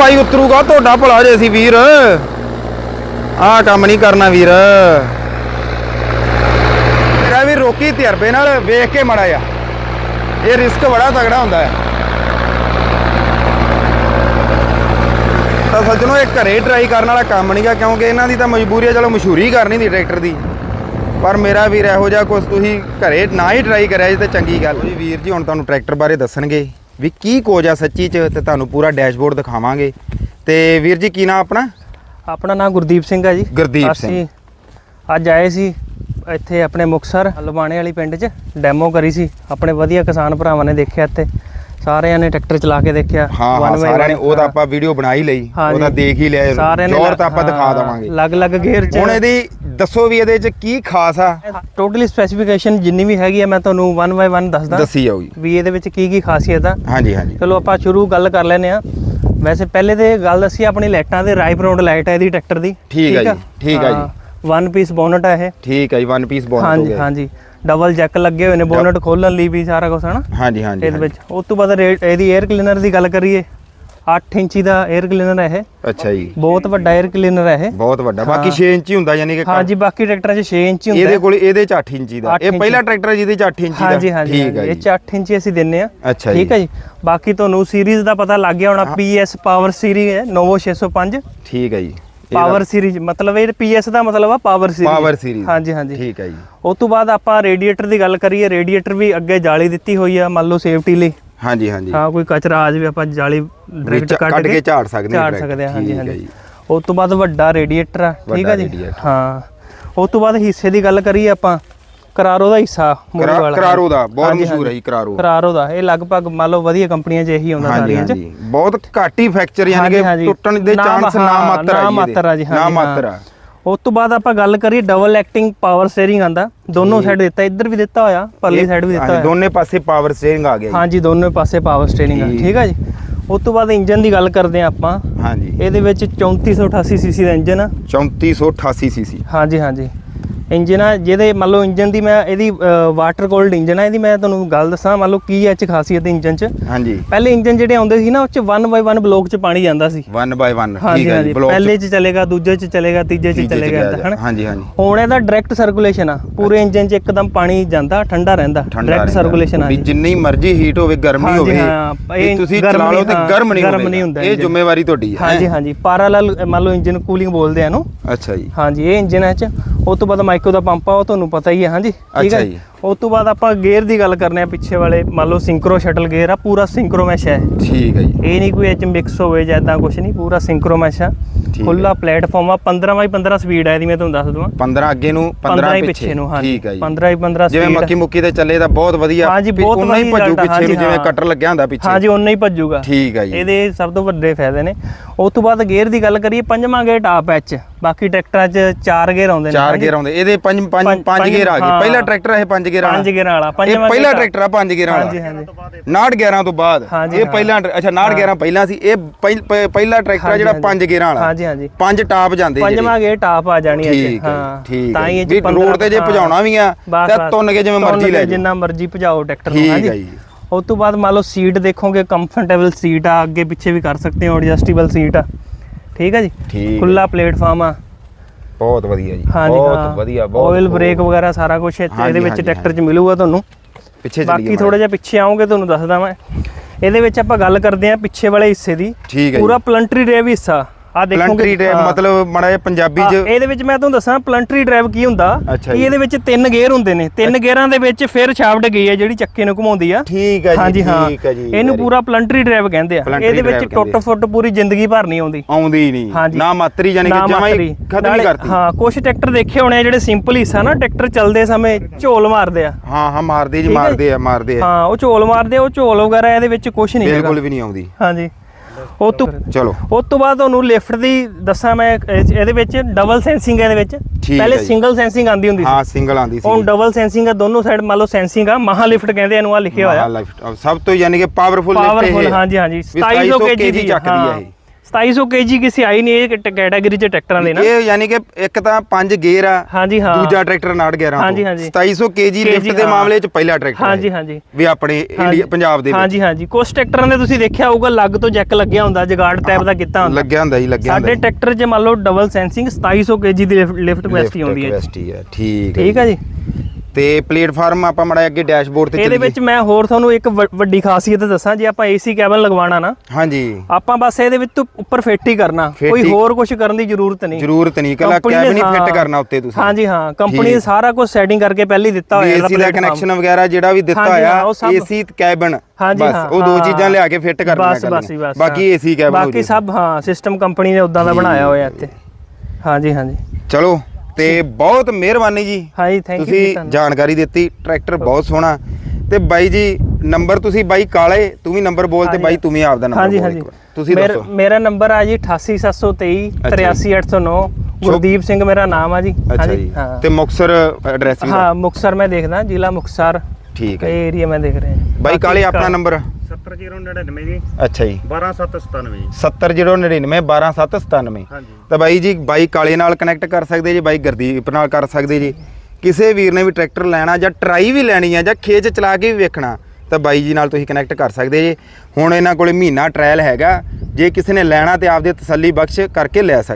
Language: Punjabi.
ਭਾਈ ਉਤਰੂਗਾ, ਤੁਹਾਡਾ ਭਲਾ ਜੇ ਸੀ ਵੀਰ। ਆਹ ਕੰਮ ਨਹੀਂ ਕਰਨਾ ਵੀਰ। ਮੇਰਾ ਵੀ ਰੋਕੀ ਤਜਰਬੇ ਨਾਲ ਵੇਖ ਕੇ ਮੜਾ ਆ ਇਹ ਰਿਸਕ ਬੜਾ ਤਗੜਾ ਹੁੰਦਾ ਹੈ। ਤਾਂ ਸੱਜਣੋ ਇਹ ਘਰੇ ਟਰਾਈ ਕਰਨ ਵਾਲਾ ਕੰਮ ਨਹੀਂਗਾ ਕਿਉਂਕਿ ਇਹਨਾਂ ਦੀ ਤਾਂ ਮਜਬੂਰੀ ਹੈ, ਚਲੋ ਮਸ਼ਹੂਰੀ ਕਰਨੀ ਦੀ ਟਰੈਕਟਰ ਦੀ। ਪਰ ਮੇਰਾ ਵੀਰ ਇਹੋ ਜਿਹਾ ਕੁਝ ਤੁਸੀਂ ਘਰੇ ਨਾ ਹੀ ਟਰਾਈ ਕਰਿਆ ਜੇ ਤੇ ਚੰਗੀ ਗੱਲ। ਜੀ ਵੀਰ ਜੀ ਹੁਣ ਤੁਹਾਨੂੰ ਟਰੈਕਟਰ ਬਾਰੇ ਦੱਸਣਗੇ। ਵੀ ਕੀ ਕੋਜ ਆ ਸੱਚੀ ਚ ਤੇ ਤੁਹਾਨੂੰ ਪੂਰਾ ਡੈਸ਼ਬੋਰਡ ਦਿਖਾਵਾਂਗੇ। ਤੇ ਵੀਰ ਜੀ ਕੀ ਨਾਮ ਆਪਣਾ? ਆਪਣਾ ਨਾਮ ਗੁਰਦੀਪ ਸਿੰਘ ਹੈ ਜੀ। ਗੁਰਦੀਪ ਸਿੰਘ। ਅਸੀਂ ਅੱਜ ਆਏ ਸੀ ਇੱਥੇ ਆਪਣੇ ਮੁਕਸਰ ਲਵਾਣੇ ਵਾਲੀ ਪਿੰਡ 'ਚ। ਡੈਮੋ ਕਰੀ ਸੀ। ਆਪਣੇ ਵਧੀਆ ਕਿਸਾਨ ਭਰਾਵਾਂ ਨੇ ਦੇਖਿਆ ਇੱਥੇ। ਸਾਰਿਆਂ ਨੇ ਟਰੈਕਟਰ ਚਲਾ ਕੇ ਦੇਖਿਆ ਹਾਂ ਸਾਰਿਆਂ ਨੇ one, ਉਹਦਾ ਹਾਂ। ਆਪਾਂ ਵੀਡੀਓ ਬਣਾ ਹੀ ਲਈ ਉਹਦਾ। ਦੇਖ ਹੀ ਲਿਆ ਸਾਰਿਆਂ ਨੇ ਜੋਰ ਤਾਂ ਆਪਾਂ ਦਿਖਾ ਦੇਵਾਂਗੇ। ਅਲੱਗ-ਅਲੱਗ ਗੇਅਰ 'ਚ। ਹੁਣ ਇਹਦੀ ਦੱਸੋ ਵੀ ਇਹਦੇ ਚ ਕੀ ਖਾਸ ਆ। ਟੋਟਲੀ ਸਪੈਸੀਫਿਕੇਸ਼ਨ ਜਿੰਨੀ ਵੀ ਹੈਗੀ ਆ ਮੈਂ ਤੁਹਾਨੂੰ ਵਨ ਬਾਈ ਵਨ ਦੱਸਦਾ ਦੱਸੀ ਜਾਓ ਜੀ ਵੀ ਇਹਦੇ ਵਿੱਚ ਕੀ ਕੀ ਖਾਸੀਅਤ ਆ। ਹਾਂਜੀ ਹਾਂਜੀ। ਚਲੋ ਆਪਾਂ ਸ਼ੁਰੂ ਗੱਲ ਕਰ ਲੈਨੇ ਆ ਵੈਸੇ ਪਹਿਲੇ ਤੇ ਗੱਲ ਦੱਸੀ ਆਪਣੀ ਲਾਈਟਾਂ ਦੇ ਰਾਈਪ ਰੌਂਡ ਲਾਈਟ ਹੈ ਇਹਦੀ ਟਰੈਕਟਰ ਦੀ। ਠੀਕ ਆ ਜੀ, ਠੀਕ ਆ ਜੀ। ਵਨ ਪੀਸ ਬੋਨਟ ਹੈ ਇਹ। ਠੀਕ ਹੈ ਜੀ ਵਨ ਪੀਸ ਬੋਨਟ ਹੋ ਹਾਂਜੀ ਗਿਆ ਹਾਂਜੀ। ਡਬਲ ਜੈਕ ਲੱਗੇ ਹੋਏ ਨੇ ਬੋਨਟ ਖੋਲਣ ਲਈ ਵੀ ਸਾਰਾ ਕੁਝ ਹਨਾ? ਹਾਂਜੀ ਹਾਂਜੀ ਇਹਦੇ ਵਿੱਚ। ਉਸ ਤੋਂ ਬਾਅਦ ਇਹਦੀ 에ਅਰ ਕਲੀਨਰ ਦੀ ਗੱਲ ਕਰੀਏ 8 ਇੰਚੀ ਦਾ 에ਅਰ ਕਲੀਨਰ ਹੈ ਇਹ। ਅੱਛਾ ਜੀ। ਬਹੁਤ ਵੱਡਾ 에ਅਰ ਕਲੀਨਰ ਹੈ ਇਹ। ਬਹੁਤ ਵੱਡਾ। ਬਾਕੀ 6 ਇੰਚੀ ਹੁੰਦਾ ਯਾਨੀ ਕਿ ਹਾਂਜੀ ਬਾਕੀ ਟਰੈਕਟਰਾਂ 'ਚ 6 ਇੰਚੀ ਹੁੰਦਾ। ਇਹਦੇ ਕੋਲ ਇਹਦੇ 'ਚ 8 ਇੰਚੀ ਦਾ। ਇਹ ਪਹਿਲਾ ਟਰੈਕਟਰ ਜਿਹਦੇ 'ਚ 8 ਇੰਚੀ ਦਾ। ਹਾਂਜੀ ਹਾਂਜੀ ਇਹ 'ਚ 8 ਇੰਚੀ ਅਸੀਂ ਦਿੰਨੇ ਆ ਅੱਛਾ ਜੀ। ਠੀਕ ਹੈ ਜੀ। ਬਾਕੀ ਤੁਹਾਨੂੰ ਸੀਰੀਜ਼ ਦਾ ਪਤਾ ਲੱਗ ਗਿਆ ਹੋਣਾ ਪੀਐਸ ਪਾਵਰ ਸੀਰੀਜ਼ ਹੈ ਨੋਵੋ 605 ਠੀਕ ਹੈ ਜੀ। ਪਾਵਰ ਸੀਰੀਜ਼ ਮਤਲਬ ਇਹ ਪੀਐਸ ਦਾ ਮਤਲਬ ਆ ਪਾਵਰ ਸੀਰੀਜ਼ ਪਾਵਰ ਸੀਰੀਜ਼ ਹਾਂਜੀ ਹਾਂਜੀ। ਠੀਕ ਹੈ ਜੀ। ਉਸ ਤੋਂ ਬਾਅਦ ਆਪਾਂ ਰੇਡੀਏਟਰ ਦੀ ਗੱਲ ਕਰੀਏ ਰੇਡੀਏਟਰ ਵੀ ਅੱਗੇ ਜਾਲੀ ਦਿੱਤੀ ਹੋਈ ਆ ਮੰਨ ਲਓ ਸੇਫਟੀ ਲਈ। ਹਾਂਜੀ ਹਾਂਜੀ। ਹਾਂ ਕੋਈ ਕਚਰਾ ਆ ਜਾਵੇ ਆਪਾਂ ਜਾਲੀ ਡਾਇਰੈਕਟ ਕੱਢ ਕੇ ਝਾੜ ਸਕਦੇ ਹਾਂ ਝਾੜ ਸਕਦੇ ਹਾਂ ਹਾਂਜੀ ਹੈ ਹਾਂਜੀ। ਉਸ ਤੋਂ ਬਾਅਦ ਵੱਡਾ ਰੇਡੀਏਟਰ ਆ ਠੀਕ ਆ ਜੀ। ਹਾਂ। ਉਸ ਤੋਂ ਬਾਅਦ ਹਿੱਸੇ ਦੀ ਗੱਲ ਕਰੀਏ ਆਪਾਂ ਕਰਾਰੋ ਦਾ ਹਿੱਸਾ ਕਰਾ- ਵਾਲਾ। ਕਰਾਰੋ ਦਾ ਬਹੁਤ ਹਾਂਜੀ, ਮਸ਼ਹੂਰ ਹੈ ਹਾਂਜੀ। ਜੀ ਕਰਾਰੋ। ਕਰਾਰੋ ਦਾ ਇਹ ਲਗਭਗ ਮੰਨ ਲਓ ਵਧੀਆ ਕੰਪਨੀਆਂ 'ਚ ਇਹੀ ਹਾਂਜੀ ਸਾਰੀਆਂ 'ਚ। ਹਾਂਜੀ। ਬਹੁਤ ਘੱਟ ਹੀ ਫ੍ਰੈਕਚਰ ਯਾਨੀ ਹਾਂਜੀ, ਕਿ ਹਾਂਜੀ। ਟੁੱਟਣ ਦੇ ਨਾ- ਚਾਂਸ ਨਾ ਮਾਤਰ ਆ ਨਾ ਜੀ ਮਾਤਰ ਆ ਜੀ, ਇਹਦੇ। ਨਾ ਹਾਂਜੀ, ਮਾਤਰ ਆ। ਉਸ ਤੋਂ ਬਾਅਦ ਆਪਾਂ ਗੱਲ ਕਰੀਏ ਡਬਲ ਐਕਟਿੰਗ ਪਾਵਰ ਸਟੀਅਰਿੰਗ ਆਂਦਾ। ਦੋਨੋਂ ਸਾਈਡ ਦਿੱਤਾ ਇੱਧਰ ਵੀ ਦਿੱਤਾ ਹੋਇਆ ਪਰਲੀ ਸਾਈਡ ਵੀ ਦਿੱਤਾ ਹਾਂਜੀ, ਹੋਇਆ। ਦੋਨੇ ਪਾਸੇ ਪਾਵਰ ਸਟੀਅਰਿੰਗ ਆ ਗਿਆ ਜੀ। ਹਾਂਜੀ ਦੋਨੋਂ ਪਾਸੇ ਪਾਵਰ ਸਟੀਅਰਿੰਗ ਆ। ਠੀਕ। ਠੀਕ ਆ ਜੀ? ਉਸ ਤੋਂ ਬਾਅਦ ਇੰਜਨ ਦੀ ਗੱਲ ਕਰਦੇ ਆ ਆਪਾਂ। ਹਾਂਜੀ। ਇਹਦੇ ਵਿੱਚ 3488 ਸੀਸੀ ਦਾ ਇੰਜਨ ਆ। 3488 ਸੀਸੀ ਹਾਂਜੀ ਹਾਂਜੀ। ਇੰਜਨ ਆ ਜਿਹਦੇ ਮੰਨ ਲਓ ਇੰਜਨ ਦੀ ਮੈਂ ਇਹਦੀ ਵਾਟਰ ਕੋਲਡ ਇੰਜਨ ਆ ਇਹਦੀ ਮੈਂ ਤੁਹਾਨੂੰ ਗੱਲ ਦੱਸਾਂ ਮੰਨ ਲਓ ਕੀ ਐ ਚ ਖਾਸੀਅਤ ਇੰਜਨ ਚ। ਹਾਂਜੀ। ਪਹਿਲੇ ਇੰਜਨ ਜਿਹੜੇ ਆਉਂਦੇ ਸੀ ਨਾ ਉਹ ਚ 1 ਬਾਈ 1 ਬਲੋਕ ਚ ਪਾਣੀ ਜਾਂਦਾ ਸੀ। 1 ਬਾਈ 1 ਠੀਕ ਹੈ ਜੀ ਪਹਿਲੇ ਚ ਚਲੇਗਾ ਦੂਜੇ ਚ ਚਲੇਗਾ ਤੀਜੇ ਚ ਚਲੇਗਾ ਹਨਾ? ਹਾਂਜੀ ਹਾਂਜੀ। ਹੁਣ ਇਹਦਾ ਡਾਇਰੈਕਟ ਸਰਕੂਲੇਸ਼ਨ ਆ। ਪੂਰੇ ਇੰਜਨ 'ਚ ਇੱਕਦਮ ਪਾਣੀ ਜਾਂਦਾ ਠੰਡਾ ਰਹਿੰਦਾ। ਡਾਇਰੈਕਟ। ਸਰਕੂਲੇਸ਼ਨ ਆ ਵੀ। ਜਿੰਨੀ ਮਰਜ਼ੀ ਹੀਟ ਹੋਵੇ ਗਰਮੀ ਹੋਵੇ ਤੁਸੀਂ ਚਲਾ ਲਓ ਤੇ ਗਰਮ ਨਹੀਂ ਗਰਮ ਹੋਵੇਗਾ। ਨਹੀਂ ਹੁੰਦਾ ਇਹ। ਜ਼ਿੰਮੇਵਾਰੀ ਤੁਹਾਡੀ ਹੈ ਹਾਂਜੀ ਹਾਂਜੀ। ਪੈਰਲਲ ਮੰਨ ਲਓ ਇੰਜਨ ਕੂਲਿੰਗ ਬੋਲਦੇ ਆ ਇਹਨੂੰ। ਅੱਛਾ ਜੀ। ਹਾਂਜੀ ਇਹ ਇੰਜਨ ਹੈ ਚ। ਉਸ ਤੋਂ ਬਾਅਦ ਮਾਈਕੋ ਦਾ ਪੰਪ ਆ ਉਹ ਤੁਹਾਨੂੰ ਪਤਾ ਹੀ ਹੈ ਹਾਂਜੀ? ਠੀਕ ਹੈ। ਉਸ ਤੋਂ ਬਾਅਦ ਆਪਾਂ ਗੇਅਰ ਦੀ ਗੱਲ ਕਰਨੇ ਆ ਪਿੱਛੇ ਵਾਲੇ। ਮੰਨ ਲਓ ਸਿੰਕਰੋ ਸ਼ਟਲ ਗੇਅਰ ਆ ਪੂਰਾ ਸਿੰਕਰੋ ਮੈਸ਼ ਹੈ ਠੀਕ ਹੈ ਜੀ। ਇਹ ਨਹੀਂ ਕੋਈ ਇਹ ਚ ਮਿਕਸ ਹੋਵੇ ਜਾਂ ਇਦਾਂ ਕੁਝ ਨਹੀਂ ਪੂਰਾ ਸਿੰਕਰੋ ਮੈਸ਼ ਆ। ਖੁੱਲਾ ਪਲੇਟਫਾਰਮ ਆ 15 ਬਾਈ 15 ਸਪੀਡ ਆ ਇਹਦੀ ਮੈਂ ਤੁਹਾਨੂੰ ਦੱਸ ਦਵਾਂ। 15 ਅੱਗੇ ਨੂੰ 15 15 ਹੀ ਪਿੱਛੇ। ਨੂੰ ਹਾਂਜੀ। ਠੀਕ ਹੈ ਜੀ। 15 ਹੀ 15 ਜਿਵੇਂ speed ਆ। ਮੱਕੀ ਮੁੱਕੀ ਤੇ ਚੱਲੇ ਤਾਂ ਬਹੁਤ ਵਧੀਆ। ਹਾਂਜੀ, ਬਹੁਤ ਉਨਾ ਹੀ ਭੱਜੂ ਪਿੱਛੇ ਨੂੰ ਜਿਵੇਂ। ਕਟਰ ਲੱਗਿਆ ਹੁੰਦਾ ਪਿੱਛੇ। ਹਾਂਜੀ ਉਨਾ ਹੀ ਭੱਜੂਗਾ। ਠੀਕ ਹੈ ਜੀ। ਇਹਦੇ ਸਭ ਤੋਂ ਵੱਡੇ ਫਾਇਦੇ ਨੇ। ਉਸ ਤੋਂ ਬਾਅਦ ਗੇਅਰ ਦੀ ਗੱਲ ਕਰੀਏ ਪੰਜਵਾਂ ਗੇਅਰ ਟਾਪ ਐਚ ਬਾਕੀ ਟਰੈਕਟਰਾਂ 'ਚ ਚਾਰ ਗੇਅਰ ਆਉਂਦੇ ਨੇ ਚਾਰ। ਗੇਅਰ ਆਉਂਦੇ। ਇਹਦੇ ਪੰਜ ਪੰਜ ਪੰਜ- ਗੇਅਰ ਆ ਗਏ। ਪਹਿਲਾ ਟਰੈਕਟਰ ਇਹ ਪੰਜ ਗੇਅਰ ਵਾਲਾ। ਪੰਜ ਗੇਅਰਾਂ ਵਾਲਾ। ਇਹ ਪੰਜਵਾਂ ਪਹਿਲਾ ਟਰੈਕਟਰ ਆ। ਪੰਜ ਗੇਅਰਾਂ ਹਾਂਜੀ ਵਾਲਾ। ਹਾਂਜੀ 69 11 ਤੋਂ ਬਾਅਦ। ਇਹ। ਪਹਿਲਾ ਅੱਛਾ 69 11 ਪਹਿਲਾਂ ਸੀ। ਇਹ ਪਹਿ- ਪਹਿ- ਪਹਿਲਾ ਟਰੈਕਟਰ ਆ ਜਿਹੜਾ। ਪੰਜ ਗੇਅਰਾਂ ਵਾਲਾ। ਹਾਂਜੀ ਹਾਂਜੀ। ਪੰਜ ਟਾਪ ਜਾਂਦੇ। ਪੰਜਵਾਂ ਗੇਅਰ ਟਾਪ ਆ ਜਾਣੀ ਹੈ ਠੀਕ ਹੈ ਠੀਕ ਤਾਂ ਇਹ ਵੀ 15 ਰੋਡ ਤੇ ਜੇ। ਭਜਾਉਣਾ ਵੀ ਆ ਤਾਂ। ਤੁੰਨ ਕੇ ਜਿਵੇਂ ਮਰਜ਼ੀ ਲੈ ਜਿੰਨਾ ਮਰਜ਼ੀ ਭਜਾਓ ਟਰੈਕਟਰ ਨੂੰ ਠੀਕ ਹਾਂਜੀ। ਹੈ ਜੀ। ਉਸ ਤੋਂ ਬਾਅਦ ਮੰਨ ਲਓ ਸੀਟ ਦੇਖੋਗੇ ਕੰਫਰਟੇਬਲ ਸੀਟ ਆ ਅੱਗੇ ਪਿੱਛੇ ਵੀ ਕਰ ਸਕਦੇ ਹੋ ਐਡਜਸਟੇਬਲ ਸੀਟ ਆ। ਠੀਕ ਹੈ ਜੀ। ਖੁੱਲਾ ਪਲੇਟਫਾਰਮ ਆ। ਬਹੁਤ ਵਧੀਆ ਜੀ। ਬਹੁਤ ਵਧੀਆ ਬਹੁਤ ਆਇਲ। ਬ੍ਰੇਕ ਵਗੈਰਾ ਸਾਰਾ ਕੁਝ ਇਹਦੇ ਵਿੱਚ ਟਰੈਕਟਰ 'ਚ ਮਿਲੂਗਾ ਤੁਹਾਨੂੰ। ਪਿੱਛੇ ਚੱਲੀਏ ਬਾਕੀ ਥੋੜਾ ਜਿਹਾ। ਪਿੱਛੇ ਆਉਂਗੇ ਤੁਹਾਨੂੰ ਦੱਸਦਾ ਮੈਂ। ਇਹਦੇ ਵਿੱਚ ਆਪਾਂ ਗੱਲ ਕਰਦੇ ਹਾਂ ਪਿੱਛੇ ਵਾਲੇ ਹਿੱਸੇ ਦੀ। ਪੂਰਾ ਪਲੰਟਰੀ ਡਰਾਈਵ ਹਿੱਸਾ। ਆ ਦੇਖੋਗੇ ਹਾਂ। ਮਤਲਬ ਮਾੜਾ ਪੰਜਾਬੀ ਹਾਂ, ਚ ਇਹਦੇ ਵਿੱਚ ਮੈਂ ਤੁਹਾਨੂੰ ਦੱਸਾਂ ਪਲੰਟਰੀ ਡਰਾਈਵ ਕੀ ਹੁੰਦਾ? ਕਿ। ਇਹਦੇ ਵਿੱਚ ਤਿੰਨ ਗੇਅਰ ਹੁੰਦੇ ਨੇ। ਤਿੰਨ ਗੇਅਰਾਂ ਦੇ ਵਿੱਚ ਫਿਰ ਸ਼ਾਫਟ ਗਈ ਹੈ ਜਿਹੜੀ ਚੱਕੇ ਨੂੰ ਘੁਮਾਉਂਦੀ ਆ। ਠੀਕ ਹੈ ਜੀ ਹਾਂਜੀ ਹਾਂ। ਠੀਕ ਹੈ ਜੀ ਇਹਨੂੰ ਪੂਰਾ ਪਲੰਟਰੀ ਡਰਾਈਵ ਕਹਿੰਦੇ ਆ। ਇਹਦੇ ਵਿੱਚ ਟੁੱਟ ਫੁੱਟ ਪੂਰੀ ਜ਼ਿੰਦਗੀ ਭਰ ਨਹੀਂ ਆਉਂਦੀ। ਆਉਂਦੀ ਨਹੀਂ। ਨਾ ਮਾਤਰੀ ਜਾਨੀ ਕਿ ਜਮਾਂ ਹੀ। ਖਤਮ ਹੀ ਕਰਤੀ। ਹਾਂ ਕੁਝ ਟਰੈਕਟਰ ਦੇਖੇ ਹੋਣੇ ਆ ਜਿਹੜੇ ਸਿੰਪਲ ਹਿੱਸਾ ਨਾ ਟਰੈਕਟਰ ਚੱਲਦੇ ਸਮੇਂ ਝੋਲ ਮਾਰਦੇ ਆ। ਹਾਂ ਹਾਂ ਮਾਰਦੇ ਜੀ ਹੈ ਮਾਰਦੇ ਆ ਮਾਰਦੇ ਆ। ਹਾਂ ਉਹ ਝੋਲ ਮਾਰਦੇ ਉਹ ਝੋਲ ਵਗੈਰਾ ਇਹਦੇ ਵਿੱਚ ਕੁਝ ਨਹੀਂ ਹੈਗਾ। ਬਿਲਕੁਲ ਵੀ ਨਹੀਂ ਆਉਂਦੀ। ਹਾਂਜੀ। ਉਹ ਤੋਂ ਚਲੋ। ਉਸ ਤੋਂ ਬਾਅਦ ਤੁਹਾਨੂੰ ਲਿਫਟ ਦੀ ਦੱਸਾਂ ਮੈਂ ਇਹ- ਇਹਦੇ ਵਿੱਚ ਡਬਲ ਸੈਂਸਿੰਗ ਹੈ ਇਹਦੇ ਵਿੱਚ। ਪਹਿਲੇ ਹੈ ਜੀ। ਸਿੰਗਲ ਸੈਂਸਿੰਗ ਆਂਦੀ ਹੁੰਦੀ ਸੀ। ਹਾਂ ਸਿੰਗਲ ਆਂਦੀ ਸੀ। ਹੁਣ ਡਬਲ ਸੈਂਸਿੰਗ ਆ ਦੋਨੋਂ ਸਾਈਡ ਮੰਨ ਲਓ ਸੈਂਸਿੰਗ ਆ ਮਹਾ ਲਿਫਟ ਕਹਿੰਦੇ ਇਹਨੂੰ ਆ ਲਿਖਿਆ ਹੋਇਆ। ਸਭ ਤੋਂ ਯਾਨੀ ਕਿ ਪਾਵਰਫੁਲ ਲਿਫਟ ਪਾਵਰਫੁਲ ਹਾਂਜੀ ਹਾਂਜੀ। 2700 ਕੇਜੀ ਚੱਕਦੀ ਆ ਇਹ। 2700 ਕੇਜੀ ਕਿਸੇ ਆਈ ਨਹੀਂ ਇਹ ਕੈਟਾਗਰੀ ਚ ਟਰੈਕਟਰਾਂ ਦੇ ਨਾ। ਇਹ ਯਾਨੀ ਕਿ ਇੱਕ ਤਾਂ 5 ਗੇਅਰ ਆ ਹਾਂਜੀ ਹਾਂ। ਦੂਜਾ ਟਰੈਕਟਰ 911 ਤੋਂ। ਹਾਂਜੀ, ਹਾਂਜੀ। 2700 ਕੇਜੀ kg ਲਿਫਟ ਦੇ। ਮਾਮਲੇ 'ਚ ਪਹਿਲਾ ਟਰੈਕਟਰ ਹਾਂਜੀ ਹਾਂਜੀ। ਵੀ ਆਪਣੇ ਇੰਡੀਆ ਪੰਜਾਬ ਦੇ ਹਾਂਜੀ ਹਾਂਜੀ। ਕੁਝ ਟਰੈਕਟਰਾਂ ਦੇ ਤੁਸੀਂ ਦੇਖਿਆ ਹੋਊਗਾ ਲੱਗ ਤੋਂ ਜੈਕ ਲੱਗਿਆ ਹੁੰਦਾ ਜਗਾੜ ਟਾਈਪ ਦਾ ਕੀਤਾ ਹੁੰਦਾ। ਲੱਗਿਆ ਹੁੰਦਾ ਜੀ ਲੱਗਿਆ ਸਾਡੇ ਟਰੈਕਟਰ 'ਚ ਮੰਨ ਲਓ ਡਬਲ ਸੈਂਸਿੰਗ 2700 ਕੇਜੀ ਦੀ ਲਿਫਟ ਕਪੈਸਿਟੀ ਆਉਂਦੀ ਹੈ ਕਪੈਸਿਟੀ ਹੈ। ਠੀਕ ਹੈ ਠੀਕ ਹੈ ਜੀ। ਤੇ ਪਲੇਟਫਾਰਮ ਆਪਾਂ ਮੜਾ ਅੱਗੇ ਡੈਸ਼ਬੋਰਡ ਤੇ ਇਹਦੇ ਚੱਲੀਏ। ਵਿੱਚ ਮੈਂ ਹੋਰ ਤੁਹਾਨੂੰ ਇੱਕ ਵੱ- ਵੱਡੀ ਖਾਸੀਅਤ ਦੱਸਾਂ ਜੇ ਆਪਾਂ ਏਸੀ ਕੈਬਨ ਲਗਵਾਉਣਾ ਨਾ ਹਾਂਜੀ। ਆਪਾਂ ਬਸ ਇਹਦੇ ਵਿੱਚ ਤੋਂ ਉੱਪਰ ਫਿੱਟ ਹੀ ਕਰਨਾ। ਫਿੱਟ ਕੋਈ ਹੀ- ਹੋਰ ਕੁਝ ਕਰਨ ਦੀ ਜ਼ਰੂਰਤ ਨਹੀਂ। ਜ਼ਰੂਰਤ ਨਹੀਂ ਕੱਲਾ ਕੰਪਨੀ ਨੇ ਕੈਬਨ ਹੀ। ਫਿੱਟ ਕਰਨਾ ਉੱਤੇ ਤੁਸੀਂ। ਹਾਂਜੀ ਹਾਂ। ਕੰਪਨੀ। ਨੇ ਸਾਰਾ ਕੁਝ ਸੈਟਿੰਗ ਕਰਕੇ ਪਹਿਲੇ ਹੀ ਦਿੱਤਾ ਹੋਇਆ ਏਸੀ ਦਾ platform। ਕਨੈਕਸ਼ਨ ਵਗੈਰਾ ਜਿਹੜਾ ਵੀ ਦਿੱਤਾ ਹਾਂਜੀ, ਹੋਇਆ ਹਾਂ, ਉਹ ਸਭ- ਏਸੀ ਕੈਬਨ ਹਾਂਜੀ ਬਸ ਹਾਂ ਉਹ ਦੋ ਹਾਂ, ਚੀਜ਼ਾਂ ਲਿਆ ਕੇ ਫਿੱਟ ਕਰਨੀਆਂ ਬਸ ਬਸ ਬਸ ਬਾਕੀ। ਏਸੀ ਕੈਬਨ ਬਾਕੀ ਸਭ ਹਾਂ ਸਿਸਟਮ ਕੰਪਨੀ ਨੇ ਉਦਾਂ ਦਾ ਬਣਾਇਆ ਹੋਇਆ ਇੱਥੇ। ਹਾਂਜੀ ਹਾਂਜੀ। ਚਲੋ। ਤੇ ਬਹੁਤ ਮਿਹਰਬਾਨੀ ਜੀ। ਹਾਂਜੀ ਥੈਂਕ ਯੂ ਤੁਸੀਂ ਜਾਣਕਾਰੀ ਦਿੱਤੀ ਟਰੈਕਟਰ ਬਹੁਤ ਸੋਹਣਾ। ਤੇ ਬਾਈ ਜੀ ਨੰਬਰ ਤੁਸੀਂ ਬਾਈ ਕਾਲੇ ਤੂੰ ਵੀ ਨੰਬਰ ਬੋਲ ਤੇ ਬਾਈ ਤੂੰ ਵੀ ਆਪਦਾ ਨੰਬਰ ਬੋਲ ਹਾਂਜੀ। ਤੁਸੀਂ ਦੱਸੋ। ਮੇਰਾ ਨੰਬਰ ਆ ਜੀ 88723 ਅੱਛਾ ਜੀ। 83809 ਗੁਰਦੀਪ ਸਿੰਘ ਮੇਰਾ ਨਾਮ ਆ ਜੀ। ਹਾਂਜੀ, ਤੇ ਮੁਕਸਰ ਐਡਰੈਸ ਹਾਂ ਮੁਕਸਰ ਮੈਂ ਦੇਖਦਾ ਜ਼ਿਲ੍ਹਾ ਮੁਕਸਰ ਠੀਕ ਹੈ ਇਹ ਏਰੀਆ ਮੈਂ ਦੇਖ ਰਿਹਾ। ਬਾਈ ਕਾਲੇ ਆਪਣਾ ਨੰਬਰ? 70099 ਜੀ। ਅੱਛਾ ਜੀ। 12797 ਜੀ 70099 12797 ਹਾਂਜੀ। ਤਾਂ ਬਾਈ ਜੀ ਬਾਈ ਕਾਲੇ ਨਾਲ ਕਨੈਕਟ ਕਰ ਸਕਦੇ ਜੀ ਬਾਈ ਗੁਰਦੀਪ ਨਾਲ ਕਰ ਸਕਦੇ ਜੀ। ਕਿਸੇ ਵੀਰ ਨੇ ਵੀ ਟਰੈਕਟਰ ਲੈਣਾ ਜਾਂ ਟਰਾਈ ਵੀ ਲੈਣੀ ਆ ਜਾਂ ਖੇਚ ਚਲਾ ਕੇ ਵੀ ਵੇਖਣਾ ਤਾਂ ਬਾਈ ਜੀ ਨਾਲ ਤੁਸੀਂ ਕਨੈਕਟ ਕਰ ਸਕਦੇ ਜੀ। ਹੁਣ ਇਹਨਾਂ ਕੋਲੇ ਮਹੀਨਾ ਟ੍ਰਾਇਲ ਹੈਗਾ ਜੇ ਕਿਸੇ ਨੇ ਲੈਣਾ ਤੇ ਆਪਦੇ ਤਸੱਲੀ ਬਖਸ਼ ਕਰਕੇ ਲੈ ਸਕਦੇ